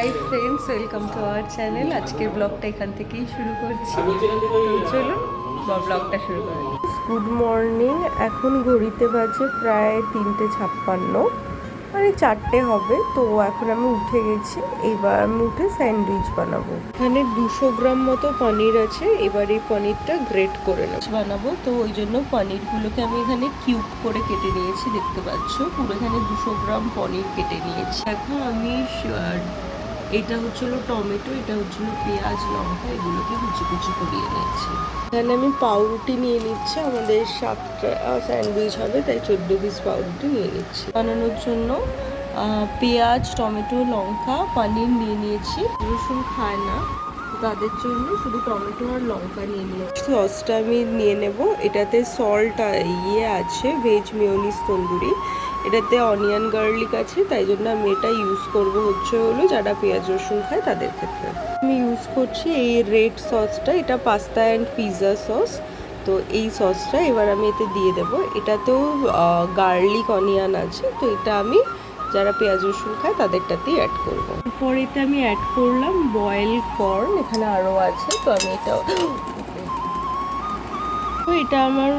Hi friends welcome to our channel আজকের ব্লগটা এখান থেকেই শুরু করছি। তো চলুন ব্লগটা শুরু করা। গুড মর্নিং এখন ঘড়িতে বাজে প্রায় তিনটে ছাপ্পান্ন। মানে চারটে হবে। তো এখন আমি উঠে গেছি। এবার আমি উঠে স্যান্ডউইচ বানাবো। এখানে দুশো গ্রাম মতো পনির আছে। এবার এই পনিরটা গ্রেট করে নেব। বানাবো। তো ওই জন্য পনিরগুলোকে আমি এখানে কিউব করে কেটে নিয়েছি। দেখতে পাচ্ছ? পুরো এখানে দুশো গ্রাম পনির কেটে নিয়েছি। এখন আমি এটা হচ্ছিল টমেটো এটা হচ্ছিল পেঁয়াজ লঙ্কা এগুলোকে কুচি কুচি করিয়ে নিয়েছি। এখানে আমি পাউরুটি নিয়ে নিচ্ছি আমাদের সাতটা স্যান্ডউইচ হবে তাই চোদ্দ পিস পাউরুটি নিয়ে নিচ্ছি। বানানোর জন্য পেঁয়াজ টমেটো লঙ্কা পনির নিয়ে নিয়েছি। রসুন খায় না তাদের জন্য শুধু টমেটো আর লঙ্কা নিয়ে নিয়েছি। সসটা আমি নিয়ে নেব এটাতে সল্ট ইয়ে আছে ভেজ মিওনিস তন্দুরি। এটাতে অনিয়ন গার্লিক আছে, তাই জন্য আমি এটা ইউজ করব হচ্ছে হলো যারা পেঁয়াজ রসুন খায় তাদের ক্ষেত্রে। আমি ইউজ করছি এই রেড সসটা এটা পাস্তা অ্যান্ড পিৎজা সস তো এই সসটা এবার আমি এতে দিয়ে দেব। এটাতেও গার্লিক অনিয়ন আছে, তো এটা আমি যারা পেঁয়াজ রসুন খায় তাদেরটাতেই অ্যাড করব। পরে এতে আমি অ্যাড করলাম বয়েল কর্ন এখানে আরও আছে, তো আমি এটা তো এটা আমার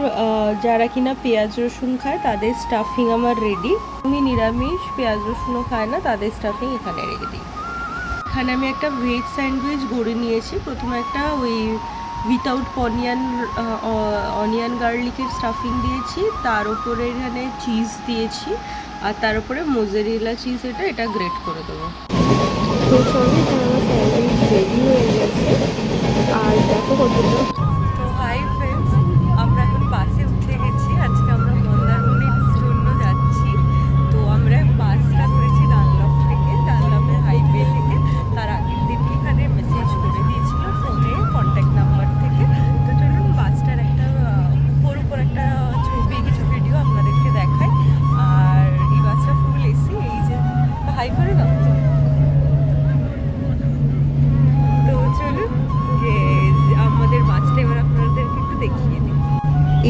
যারা কিনা পেঁয়াজ রসুন খায়, তাদের স্টাফিং আমার রেডি আমি নিরামিষ পেঁয়াজ রসুনও খায় না, তাদের স্টাফিং এখানে রেখে দিই। এখানে আমি একটা ভেজ স্যান্ডউইচ গড়ে নিয়েছি। প্রথমে একটা ওই উইথাউট অনিয়ন অনিয়ন গার্লিকের স্টাফিং দিয়েছি। তার উপরে এখানে চিজ দিয়েছি। আর তার উপরে মোজারেলা চিজ এটা এটা গ্রেট করে দেবো। রেডি হয়ে গেছে। আর দেখো কতটা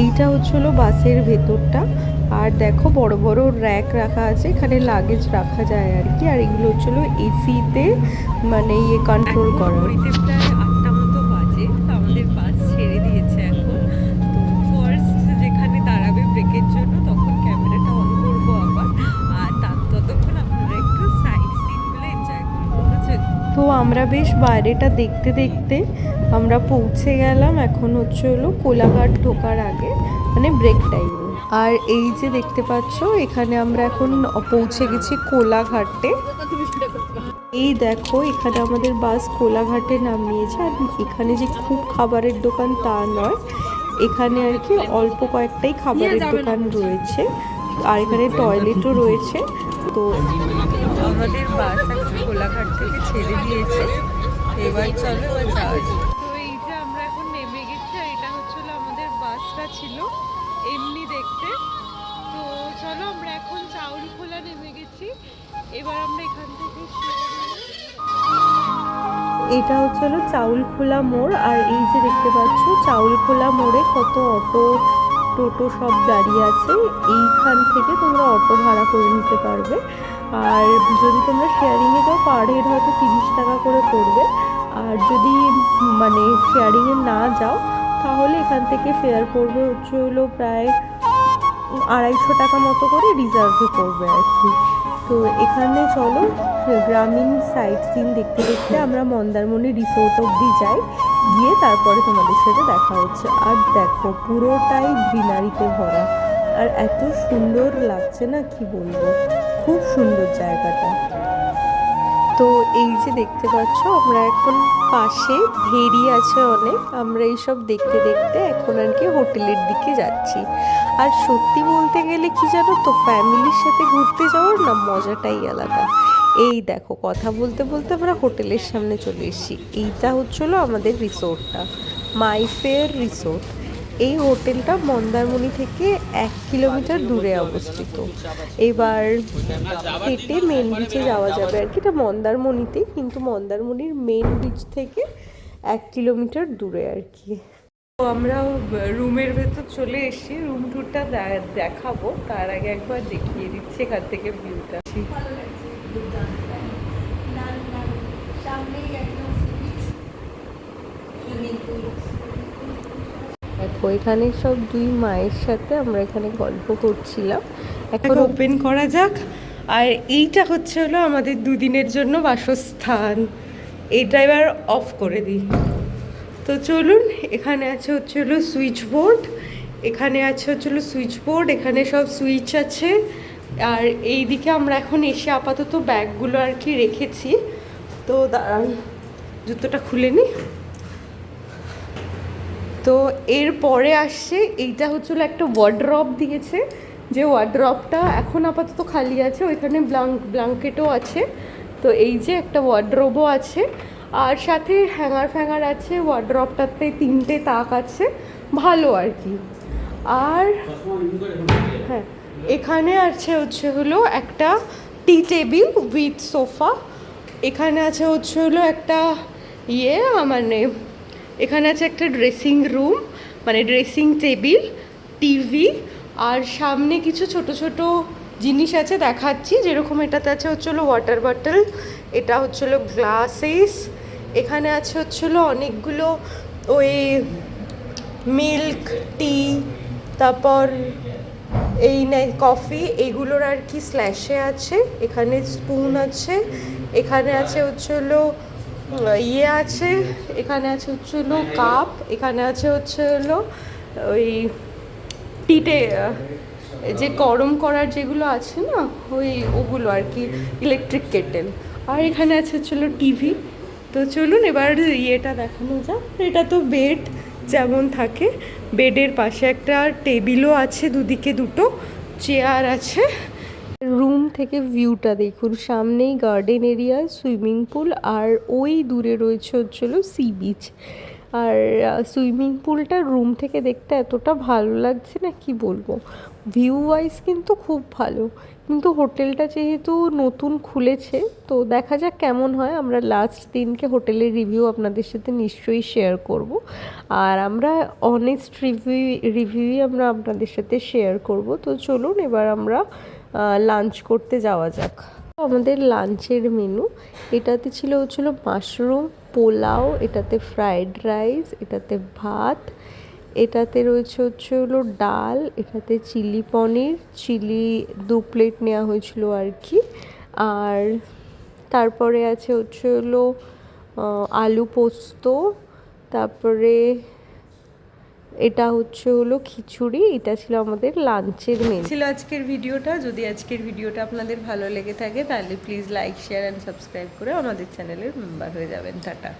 এইটা হচ্ছিল বাসের ভেতরটা। আর দেখো বড় বড় র্যাক রাখা আছে, এখানে লাগেজ রাখা যায় আর কি। আর এগুলো হচ্ছিল এসিতে মানে ইয়ে কন্ট্রোল করা। তো আমরা বেশ বাইরেটা দেখতে দেখতে আমরা পৌঁছে গেলাম এখন হচ্ছে হলো কোলাঘাট ঢোকার আগে মানে ব্রেক টাইমে আর এই যে দেখতে পাচ্ছ, এখানে আমরা এখন পৌঁছে গেছি কোলাঘাটে। এই দেখো, এখানে আমাদের বাস কোলাঘাটে নামিয়েছে। আর এখানে যে খুব খাবারের দোকান তা নয়, এখানে আর কি অল্প কয়েকটাই খাবারের দোকান রয়েছে। আর এখানে টয়লেটও রয়েছে। তো আমাদের বাস কোলাঘাট থেকে ছেড়ে দিয়েছে। এবার চলো এবার যাওয়া যাক। তো এই যে আমরা এখন নেমে গেছি আর এটা হচ্ছিল আমাদের বাসটা ছিল এমনি দেখতে। তো চলো আমরা এখন চাউল খোলা নেমে গেছি। এবার আমরা এখান থেকে এটা হচ্ছে হলো চাউল খোলা মোড় আর এই যে দেখতে পাচ্ছ চাউল খোলা মোড়ে কত অটো টোটো সব দাঁড়িয়ে আছে। এইখান থেকে তোমরা অটো ভাড়া করে নিতে পারবে। আর যদি তোমরা শেয়ারিংয়ে যাও পার হেড হয়তো তিরিশ টাকা করে পড়বে। আর যদি মানে শেয়ারিংয়ে না যাও, তাহলে এখান থেকে ফেয়ার পড়বে হচ্ছে হলো প্রায় আড়াইশো টাকা মতো করে রিজার্ভে পড়বে আর কি। তো এখানে চলো, গ্রামীণ সাইট সিন দেখতে দেখতে আমরা মন্দারমণি রিসোর্ট অব্দি যাই। গিয়ে তারপরে তোমাদের সাথে দেখা হচ্ছে। আর দেখো, পুরোটাই গ্রিনারিতে ভরা। আর এত সুন্দর লাগছে না, কি বলব? খুব সুন্দর জায়গাটা। তো এই যে দেখতে পাচ্ছ, আমরা এখন পাশে ভেড়ি আছে অনেক, আমরা এইসব দেখতে দেখতে এখন আর কি হোটেলের দিকে যাচ্ছি। আর সত্যি বলতে গেলে কি জানো তো, ফ্যামিলির সাথে ঘুরতে যাওয়ার না মজাটাই আলাদা। এই দেখো, কথা বলতে বলতে আমরা হোটেলের সামনে চলে এসেছি। এইটা হচ্ছিল আমাদের রিসোর্টটা, মাই ফেয়ার রিসোর্ট। এই হোটেলটা মন্দারমণি থেকে এক কিলোমিটার দূরে অবস্থিত। এবার হেঁটে মেন বিচে যাওয়া যাবে আর কি। এটা মন্দারমণিতে কিন্তু মন্দারমণির মেন বিচ থেকে এক কিলোমিটার দূরে আর কি। তো আমরা রুমের ভেতর চলে এসেছি। রুম টুরটা দেখাবো। তার আগে একবার দেখিয়ে দিচ্ছি এখান থেকে ভিউটা সামনেই একদম সুইমিং পুল দেখো, এখানে সব দুই মায়ের সাথে আমরা এখানে গল্প করছিলাম। এখন ওপেন করা যাক। আর এইটা হচ্ছে হলো আমাদের দুদিনের জন্য বাসস্থান। এইটা এবার অফ করে দিই। তো চলুন, এখানে আছে হচ্ছে হলো সুইচ বোর্ড এখানে আছে হচ্ছে হলো সুইচ বোর্ড এখানে সব সুইচ আছে। আর এই দিকে আমরা এখন এসে আপাতত ব্যাগগুলো আর কি রেখেছি। তো দাঁড়ান, জুতোটা খুলে নিই তো এর পরে আসছে, এইটা হচ্ছিল একটা ওয়ার্ড্রপ দিয়েছে, যে ওয়ার্ড্রপটা এখন আপাতত খালি আছে, ওইখানে ব্লাঙ্ক ব্লাঙ্কেটও আছে, তো এই যে একটা ওয়ার্ড্রপও আছে, আর সাথে হ্যাঙ্গার ফ্যাঙ্গার আছে ওয়ার্ড্রপটাতে তিনটে তাক আছে, ভালো আর কি। আর হ্যাঁ এখানে আছে হচ্ছে হলো একটা টি টেবিল উইথ সোফা এখানে আছে হচ্ছে হলো একটা ইয়ে মানে এখানে আছে একটা ড্রেসিং রুম মানে ড্রেসিং টেবিল টিভি আর সামনে কিছু ছোট ছোট জিনিস আছে দেখাচ্ছি যেরকম এটাতে আছে হচ্ছিল ওয়াটার বটল এটা হচ্ছিল গ্লাসেস এখানে আছে হচ্ছিল অনেকগুলো ওই মিল্ক টি তারপর এই কফি এগুলোর আর কি স্ল্যাশে আছে এখানে স্পুন আছে এখানে আছে হচ্ছে হলো উম, ইয়ে আছে, এখানে আছে হচ্ছে হলো কাপ, এখানে আছে হচ্ছে হলো ওই টিটে যে গরম করার যেগুলো আছে না, ওই ওগুলো আর কি ইলেকট্রিক কেটেল আর এখানে আছে হচ্ছিল টিভি তো চলুন এবার ইয়েটা দেখানো যাক। এটা তো বেড যেমন থাকে বেডের পাশে একটা টেবিলও আছে, দুদিকে দুটো চেয়ার আছে। রুম থেকে ভিউটা দেখুন। সামনেই গার্ডেন এরিয়া সুইমিং পুল আর ওই দূরে রয়েছে হচ্ছিল সি বিচ আর সুইমিং পুলটা রুম থেকে দেখতে এতটা ভালো লাগছে না, কি বলব? ভিউ ওয়াইজ কিন্তু খুব ভালো। কিন্তু হোটেলটা যেহেতু নতুন খুলেছে, তো দেখা যাক কেমন হয়। আমরা লাস্ট দিনকে হোটেলের রিভিউ আপনাদের সাথে নিশ্চয়ই শেয়ার করব। আর আমরা অনেস্ট রিভিউ রিভিউই আমরা আপনাদের সাথে শেয়ার করব। তো চলুন এবার আমরা লাঞ্চ করতে যাওয়া যাক। আমাদের লাঞ্চের মেনু এটাতে ছিল হচ্ছিল মাশরুম পোলাও, এটাতে ফ্রাইড রাইস এটাতে ভাত, এটাতে রয়েছে হচ্ছে হলো ডাল, এটাতে চিলি পনির চিলি দু প্লেট নেওয়া হয়েছিল আর কি আর তারপরে আছে হচ্ছে হলো আলু পোস্ত, তারপরে এটা হচ্ছে হলো খিচুড়ি, এটা ছিল আমাদের লাঞ্চের মেনু ছিল আজকের ভিডিওটা। যদি আজকের ভিডিওটা আপনাদের ভালো লেগে থাকে, তাহলে please like share and subscribe করে আমাদের চ্যানেলের মেম্বার হয়ে যাবেন। টাটা।